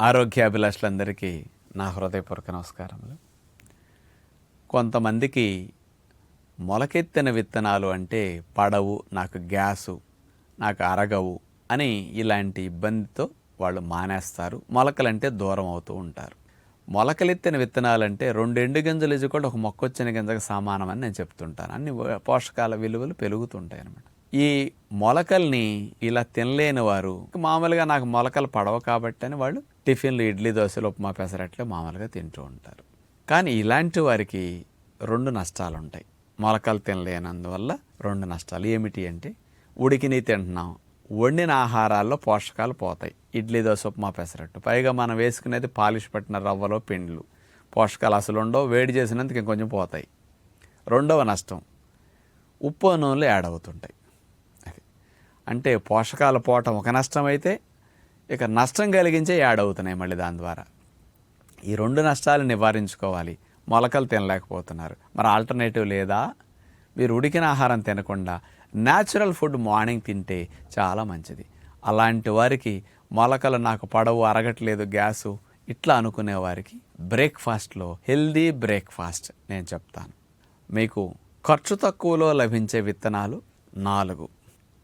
ఆరోగ్యాభిలాషులందరికీ నా హృదయపూర్వక నమస్కారములు. కొంతమందికి మొలకెత్తిన విత్తనాలు అంటే పడవు నాకు గ్యాసు నాకు అరగవు అని ఇలాంటి ఇబ్బందితో వాళ్ళు మానేస్తారు మొలకలంటే దూరం అవుతూ ఉంటారు. మొలకలెత్తిన విత్తనాలంటే రెండు ఎండు గింజలు ఇది కూడా ఒక మొక్క వచ్చిన గింజకు సమానమని నేను చెప్తుంటాను. అన్ని పోషకాల విలువలు పెరుగుతుంటాయి అన్నమాట ఈ మొలకల్ని ఇలా తినలేని వారు మామూలుగా నాకు మొలకలు పడవ కాబట్టి అని వాళ్ళు టిఫిన్లు ఇడ్లీ దోశలు ఉప్మా పెసరట్లు మామూలుగా తింటూ ఉంటారు. కానీ ఇలాంటి వారికి రెండు నష్టాలు ఉంటాయి మొలకలు తినలేనందువల్ల రెండు నష్టాలు. ఏమిటి అంటే ఉడికిని తింటున్నాం వండిన ఆహారాల్లో పోషకాలు పోతాయి. ఇడ్లీ దోశ ఉప్మా పెసరట్టు. పైగా మనం వేసుకునేది పాలిష్ పట్టిన రవ్వలో పిండ్లు. పోషకాలు అసలు ఉండవు వేడి చేసినందుకు ఇంకొంచెం పోతాయి. రెండవ నష్టం ఉప్పు నూనెలు యాడ్ అవుతుంటాయి. అంటే పోషకాలు పోవటం ఒక నష్టం అయితే ఇక నష్టం కలిగించే యాడ్ అవుతున్నాయి మళ్ళీ దాని ద్వారా. ఈ రెండు నష్టాలు నివారించుకోవాలి. మొలకలు తినలేకపోతున్నారు. మరి ఆల్టర్నేటివ్ లేదా? మీరు ఉడికిన ఆహారం తినకుండా న్యాచురల్ ఫుడ్ మార్నింగ్ తింటే చాలా మంచిది. అలాంటి వారికి మొలకలు నాకు పడవు అరగట్లేదు గ్యాసు ఇట్లా అనుకునే వారికి బ్రేక్ఫాస్ట్లో హెల్దీ బ్రేక్ఫాస్ట్ నేను చెప్తాను. మీకు ఖర్చు తక్కువలో లభించే విత్తనాలు నాలుగు.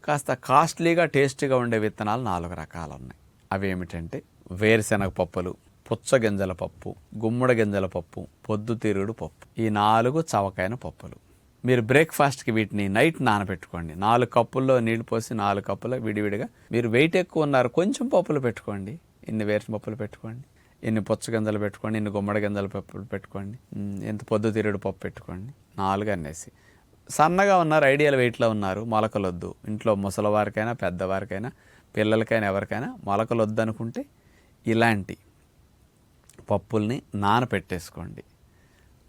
కాస్త కాస్ట్లీగా టేస్టీగా ఉండే విత్తనాలు నాలుగు రకాలు ఉన్నాయి. అవి ఏమిటంటే వేరుశెనగ పప్పులు పుచ్చగింజల పప్పు గుమ్మడి గింజల పప్పు పొద్దుతిరుగుడు పప్పు. ఈ నాలుగు చవకైన పప్పులు. మీరు బ్రేక్ఫాస్ట్కి వీటిని నైట్ నానబెట్టుకోండి. నాలుగు కప్పుల్లో నీళ్ళు పోసి నాలుగు కప్పులు విడివిడిగా మీరు వెయిట్ ఎక్కువ ఉన్నారు కొంచెం పప్పులు పెట్టుకోండి. ఇన్ని వేరుశెనగ పప్పులు పెట్టుకోండి. ఇన్ని పుచ్చగింజలు పెట్టుకోండి ఇన్ని గుమ్మడి గింజల పప్పులు పెట్టుకోండి. ఇంత ఎంత పొద్దుతిరుగుడు పప్పు పెట్టుకోండి. నాలుగు అనేసి. సన్నగా ఉన్నారు ఐడియల్ వెయిట్లో ఉన్నారు. మొలకలొద్దు. ఇంట్లో ముసలివారికైనా పెద్దవారికైనా పిల్లలకైనా ఎవరికైనా మొలకలొద్దు అనుకుంటే ఇలాంటి పప్పుల్ని నానపెట్టేసుకోండి.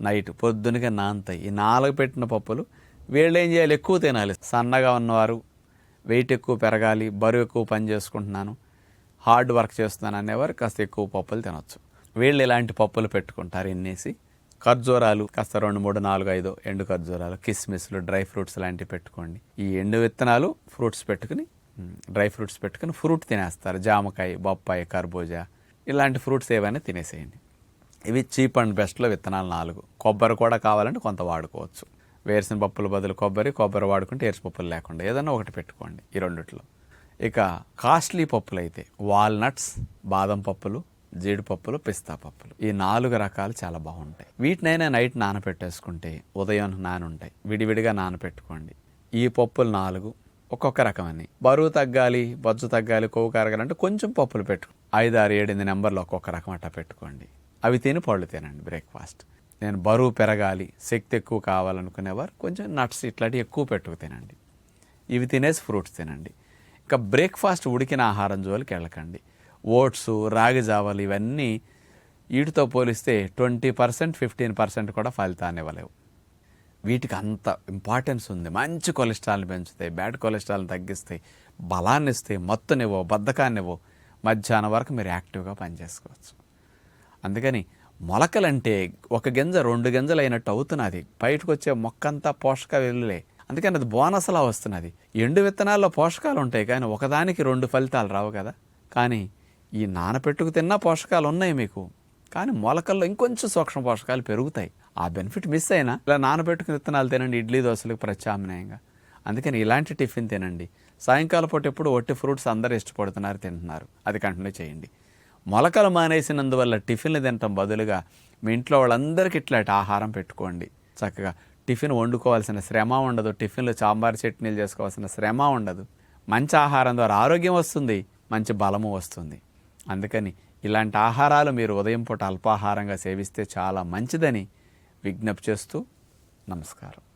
నైట్ పొద్దునగా నానతాయి. ఈ నాలుగు పెట్టిన పప్పులు వీళ్ళు ఏం చేయాలి? ఎక్కువ తినాలి. సన్నగా ఉన్నవారు వెయిట్ ఎక్కువ పెరగాలి. బరువు ఎక్కువ పని చేసుకుంటున్నాను. హార్డ్ వర్క్ చేస్తున్నాను అనేవారు కాస్త ఎక్కువ పప్పులు తినొచ్చు. వీళ్ళు ఇలాంటి పప్పులు పెట్టుకుంటారు ఇన్నేసి ఖర్జూరాలు కాస్త రెండు మూడు నాలుగు ఐదు ఎండు ఖర్జూరాలు కిస్మిస్లు డ్రై ఫ్రూట్స్ లాంటివి పెట్టుకోండి. ఈ ఎండు విత్తనాలు ఫ్రూట్స్ పెట్టుకుని డ్రై ఫ్రూట్స్ పెట్టుకుని ఫ్రూట్ తినేస్తారు. జామకాయ బొప్పాయి కర్బూజా ఇలాంటి ఫ్రూట్స్ ఏవైనా తినేసేయండి. ఇవి చీప్ అండ్ బెస్ట్లో విత్తనాలు నాలుగు. కొబ్బరి కూడా కావాలంటే కొంత వాడుకోవచ్చు. వేరుసిన పప్పుల బదులు కొబ్బరి కొబ్బరి వాడుకుంటే ఏరుసు పప్పులు లేకుండా ఏదైనా ఒకటి పెట్టుకోండి ఈ రెండిట్లో. ఇక కాస్ట్లీ పప్పులు అయితే వాల్నట్స్ బాదం పప్పులు జీడిపప్పులు పిస్తా పప్పులు. ఈ నాలుగు రకాలు చాలా బాగుంటాయి. వీటినైనా నైట్ నానపెట్టేసుకుంటే ఉదయం నానుంటాయి. విడివిడిగా నానపెట్టుకోండి. ఈ పప్పులు నాలుగు ఒక్కొక్క రకమని. బరువు తగ్గాలి బొజ్జు తగ్గాలి కొవ్వు కరగాలంటే కొంచెం పప్పులు పెట్టు. ఐదు ఆరు ఏడెనిమిది నెంబర్లు ఒక్కొక్క రకం అట్టా పెట్టుకోండి. అవి తిని పళ్ళు తినండి బ్రేక్ఫాస్ట్. నేను బరువు పెరగాలి శక్తి ఎక్కువ కావాలనుకునేవారు కొంచెం నట్స్ ఇట్లాంటివి ఎక్కువ పెట్టుకు తినండి. ఇవి తినేసి ఫ్రూట్స్ తినండి. ఇంకా బ్రేక్ఫాస్ట్ ఉడికిన ఆహారం జోలికి వెళ్ళకండి. ఓట్స్ రాగి జావలు ఇవన్నీ వీటితో పోలిస్తే ట్వంటీ పర్సెంట్ ఫిఫ్టీన్ పర్సెంట్ కూడా ఫలితాన్ని ఇవ్వలేవు. వీటికి అంత ఇంపార్టెన్స్ ఉంది. మంచి కొలెస్ట్రాల్ని పెంచుతాయి బ్యాడ్ కొలెస్ట్రాల్ని తగ్గిస్తాయి బలాన్ని ఇస్తాయి మత్తునివ్వో బద్ధకాన్నివ్వో మధ్యాహ్నం వరకు మీరు యాక్టివ్గా పనిచేసుకోవచ్చు. అందుకని మొలకలంటే ఒక గింజ రెండు గింజలు అయినట్టు అవుతున్నది. బయటకు వచ్చే మొక్కంతా పోషక వెళ్ళలే అందుకని అది బోనస్లా వస్తున్నది. ఎండు విత్తనాల్లో పోషకాలు ఉంటాయి కానీ ఒకదానికి రెండు ఫలితాలు రావు కదా. కానీ ఈ నానపెట్టుకు తిన్నా పోషకాలు ఉన్నాయి మీకు. కానీ మొలకల్లో ఇంకొంచెం సూక్ష్మ పోషకాలు పెరుగుతాయి. ఆ బెనిఫిట్ మిస్ అయినా ఇలా నానబెట్టుకుని విత్తనాలు తినండి ఇడ్లీ దోశలకు ప్రత్యామ్నాయంగా. అందుకని ఇలాంటి టిఫిన్ తినండి. సాయంకాల పూట ఎప్పుడు ఒట్టి ఫ్రూట్స్ అందరూ ఇష్టపడుతున్నారు తింటున్నారు. అది కంటిన్యూ చేయండి. మొలకలు మానేసినందువల్ల టిఫిన్లు తినటం బదులుగా మీ ఇంట్లో వాళ్ళందరికీ ఇట్లాంటి ఆహారం పెట్టుకోండి. చక్కగా టిఫిన్ వండుకోవాల్సిన శ్రమ ఉండదు. టిఫిన్లు సాంబార్ చట్నీలు చేసుకోవాల్సిన శ్రమ ఉండదు. మంచి ఆహారం ద్వారా ఆరోగ్యం వస్తుంది మంచి బలము వస్తుంది. అందుకని ఇలాంటి ఆహారాలు మీరు ఉదయం పూట అల్పాహారంగా సేవిస్తే చాలా మంచిదని విజ్ఞప్తి చేస్తూ నమస్కారం.